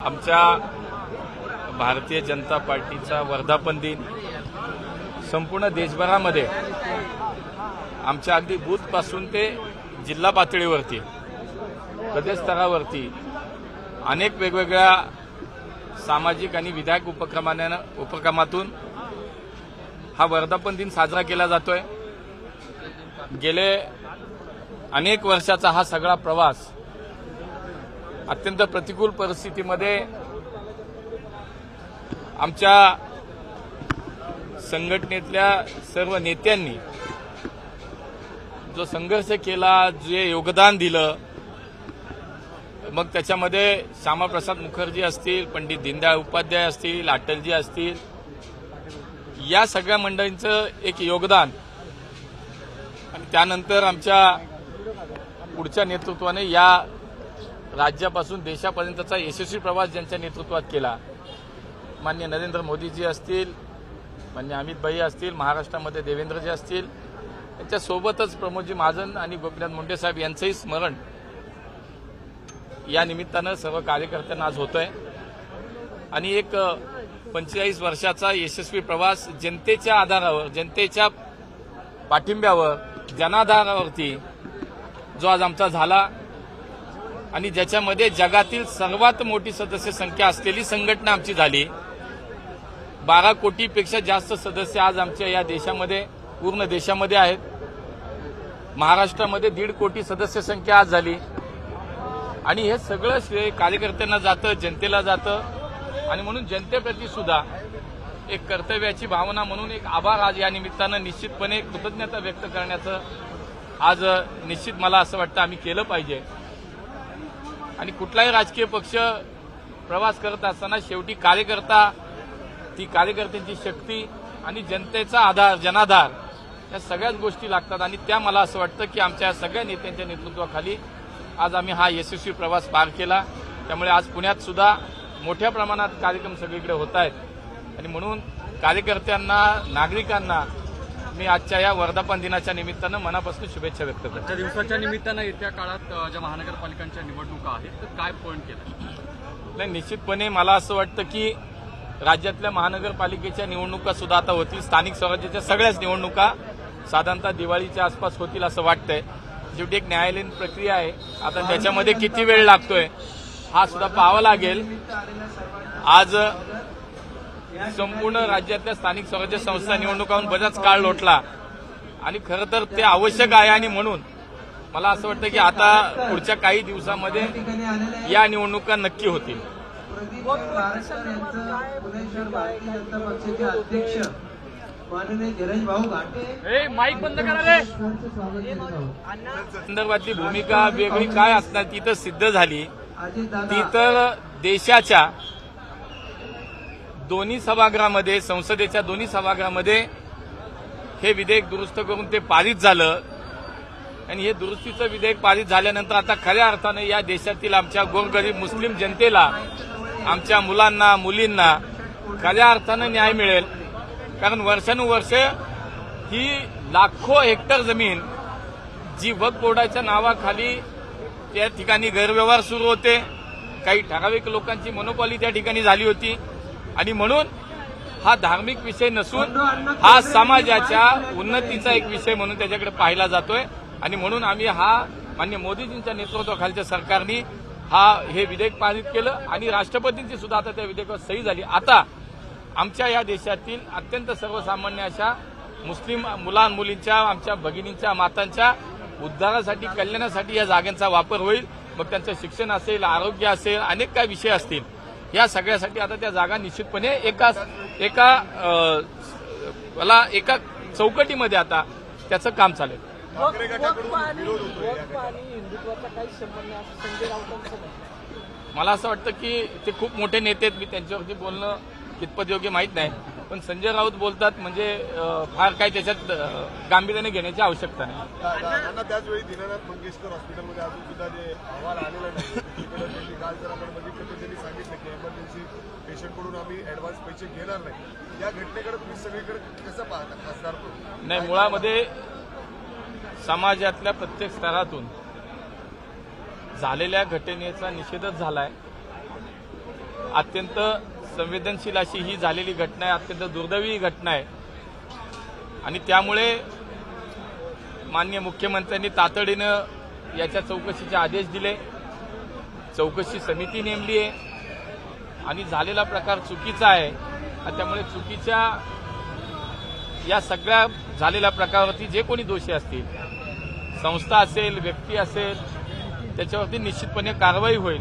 आमच्या भारतीय जनता पार्टीचा वर्धापन दिन संपूर्ण देशभरामध्ये आमच्या अगदी बूथपासून ते जिल्हा पातळीवरती प्रदेशस्तरावरती अनेक वेगवेगळ्या सामाजिक आणि विधायक उपक्रमानं उपक्रमातून हा वर्धापन दिन साजरा केला जातोय. गेले अनेक वर्षाचा हा सगळा प्रवास अत्यंत प्रतिकूल परिस्थितीमध्ये आमच्या संघटनेतल्या सर्व नेत्यांनी जो संघर्ष केला जे योगदान दिलं मग त्याच्यामध्ये श्यामाप्रसाद मुखर्जी असतील पंडित दीनदयाळ उपाध्याय असतील अटलजी असतील या सगळ्या मंडळींचं एक योगदान. आणि त्यानंतर आमच्या पुढच्या नेतृत्वाने या राज्यापासून देशापर्यंतचा यशस्वी प्रवास ज्यांच्या नेतृत्वात केला. मान्य नरेंद्र मोदीजी असतील मान्य अमितभाई असतील महाराष्ट्रामध्ये देवेंद्रजी असतील त्यांच्यासोबतच प्रमोदजी महाजन आणि गोपीनाथ मुंडे साहेब यांचंही स्मरण या निमित्तानं सर्व कार्यकर्त्यांना आज होतंय. आणि एक पंचेचाळीस वर्षाचा यशस्वी प्रवास जनतेच्या आधारावर जनतेच्या पाठिंब्यावर जनाधारावरती जो आज आमचा झाला. आणि ज्याच्यामध्ये जगातील सर्वात मोठी सदस्य संख्या असलेली संघटना आमची झाली. बारा कोटीपेक्षा जास्त सदस्य आज आमच्या या देशामध्ये पूर्ण देशामध्ये आहेत. महाराष्ट्रामध्ये दीड कोटी सदस्य संख्या आज झाली. आणि हे सगळं श्रेय कार्यकर्त्यांना जातं जनतेला जातं. आणि म्हणून जनतेप्रती सुद्धा एक कर्तव्याची भावना म्हणून एक आभार आज या निमित्तानं निश्चितपणे कृतज्ञता व्यक्त करण्याचं आज निश्चित मला असं वाटतं आम्ही केलं पाहिजे. आणि कुठलाही राजकीय पक्ष प्रवास करत असताना शेवटी कार्यकर्ता ती कार्यकर्त्यांची शक्ती आणि जनतेचा आधार जनाधार या सगळ्याच गोष्टी लागतात. आणि त्या मला असं वाटतं की आमच्या सगळ्या नेत्यांच्या नेतृत्वाखाली आज आम्ही हा यशस्वी प्रवास पार केला. त्यामुळे आज पुण्यात सुद्धा मोठ्या प्रमाणात कार्यक्रम सगळीकडे होत आहेत. आणि म्हणून कार्यकर्त्यांना नागरिकांना मी आजच्या या वर्धापन दिनाच्या निमित्तानं मनापासून शुभेच्छा व्यक्त करतो. आजच्या दिवसाच्या निमित्तानं येत्या काळात ज्या महानगरपालिकांच्या निवडणुका आहेत तर काय पॉईंट केलं? नाही निश्चितपणे मला असं वाटतं की राज्यातल्या महानगरपालिकेच्या निवडणुका सुद्धा आता होतील. स्थानिक स्वराज्याच्या सगळ्याच निवडणुका साधारणतः दिवाळीच्या आसपास होतील असं वाटतंय. शेवटी एक न्यायालयीन प्रक्रिया आहे. आता त्याच्यामध्ये किती वेळ लागतोय हा सुद्धा पाहावा लागेल. आज संपूर्ण राज्यातल्या स्थानिक स्वराज्य संस्था निवडणुकाहून बराच काळ लोटला. आणि खरं तर ते आवश्यक आहे आणि म्हणून मला असं वाटतं की आता पुढच्या काही दिवसामध्ये या निवडणुका नक्की होतील. संदर्भातली भूमिका वेगळी काय असणार ती तर सिद्ध झाली. ती तर देशाच्या दोन्ही सभागृहामध्ये संसदेच्या दोन्ही सभागृहामध्ये हे विधेयक दुरुस्त करून ते पारित झालं. आणि हे दुरुस्तीचं विधेयक पारित झाल्यानंतर आता खऱ्या अर्थानं या देशातील आमच्या गोरगरीब मुस्लिम जनतेला आमच्या मुलांना मुलींना खऱ्या अर्थानं न्याय मिळेल. कारण वर्षानुवर्ष ही लाखो हेक्टर जमीन जी वक्फ बोर्डाच्या नावाखाली त्या ठिकाणी गैरव्यवहार सुरू होते. काही ठराविक लोकांची मनोपॉली त्या ठिकाणी झाली होती. आणि म्हणून हा धार्मिक विषय नसून हा समाजाच्या उन्नतीचा एक विषय म्हणून त्याच्याकडे पाहिला जातोय. आणि म्हणून आम्ही हा मान्य मोदीजींच्या नेतृत्वाखालच्या सरकारने हा हे विधेयक पारित केलं आणि राष्ट्रपतींची सुद्धा आता त्या विधेयकावर सही झाली. आता आमच्या या देशातील अत्यंत सर्वसामान्य अशा मुस्लिम मुलां मुलींच्या आमच्या भगिनींच्या मातांच्या उद्धारासाठी कल्याणासाठी या जागांचा वापर होईल. मग त्यांचं शिक्षण असेल आरोग्य असेल अनेक काय विषय असतील. या सगळ्यासाठी आता त्या जागा निश्चितपणे एका एका मला एका चौकटीमध्ये आता त्याचं काम चालेल. मला असं वाटतं की ते खूप मोठे नेते आहेत. मी त्यांच्यावरती बोलणं कितपत योग्य माहीत नाही. पण संजय राऊत बोलतात म्हणजे फार काही त्याच्यात गांभीर्याने घेण्याची आवश्यकता नाही. त्यांना त्याच वेळी दीनानाथ मंगेशकर हॉस्पिटलमध्ये अजून सुद्धा जे अहवाल आलेला नाही काल जर आपण बघितलं तर त्यांनी सांगितलं की एमर्जन्सी पेशंटकडून आम्ही ऍडव्हान्स पैसे घेणार नाही. या घटनेकडे तुम्ही सगळीकडे कसं पाहता खासदार? नाही मुळामध्ये समाजातल्या प्रत्येक स्तरातून झालेल्या घटनेचा निषेधच झालाय. अत्यंत संवेदनशील अशी ही झालेली घटना आहे अत्यंत दुर्दैवी घटना आहे. आणि त्यामुळे माननीय मुख्यमंत्र्यांनी तातडीनं याच्या चौकशीचे आदेश दिले. चौकशी समिती नेमली आहे. आणि झालेला प्रकार चुकीचा आहे. आणि त्यामुळे चुकीच्या या सगळ्या झालेल्या प्रकारावरती जे कोणी दोषी असतील संस्था असेल व्यक्ती असेल त्याच्यावरती निश्चितपणे कारवाई होईल.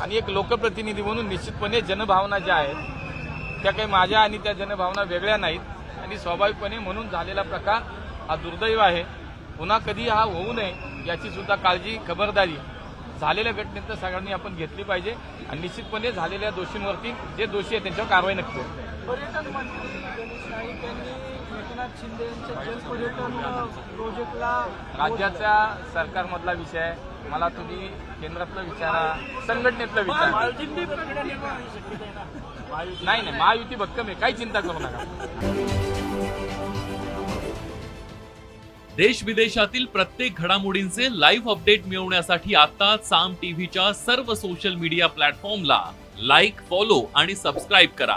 आणि एक लोकप्रतिनिधी म्हणून निश्चितपणे जनभावना ज्या आहेत त्या काही माझ्या आणि त्या जनभावना वेगळ्या नाहीत. आणि स्वाभाविकपणे म्हणून झालेला प्रकार हा दुर्दैव आहे. पुन्हा कधी हा होऊ नये याची सुद्धा काळजी खबरदारी झालेल्या घटनेत सगळ्यांनी आपण घेतली पाहिजे. आणि निश्चितपणे झालेल्या दोषींवरती जे दोषी आहेत त्यांच्यावर कारवाई नक्की पर्यटन मंत्री गणेश नाईक यांनी एकनाथ शिंदे यांच्या जलपर्यटन प्रोजेक्टला राज्याच्या सरकारमधला विषय आहे. मला तुम्ही केंद्रातलं विचारा संघटनेतलं विचारा. नाही नाही महायुती भक्कम आहे. काही चिंता करू नका. देश विदेशातील प्रत्येक घडामोडींचे लाईव्ह अपडेट मिळवण्यासाठी आता साम टीव्हीच्या सर्व सोशल मीडिया प्लॅटफॉर्मला लाईक फॉलो आणि सबस्क्राईब करा.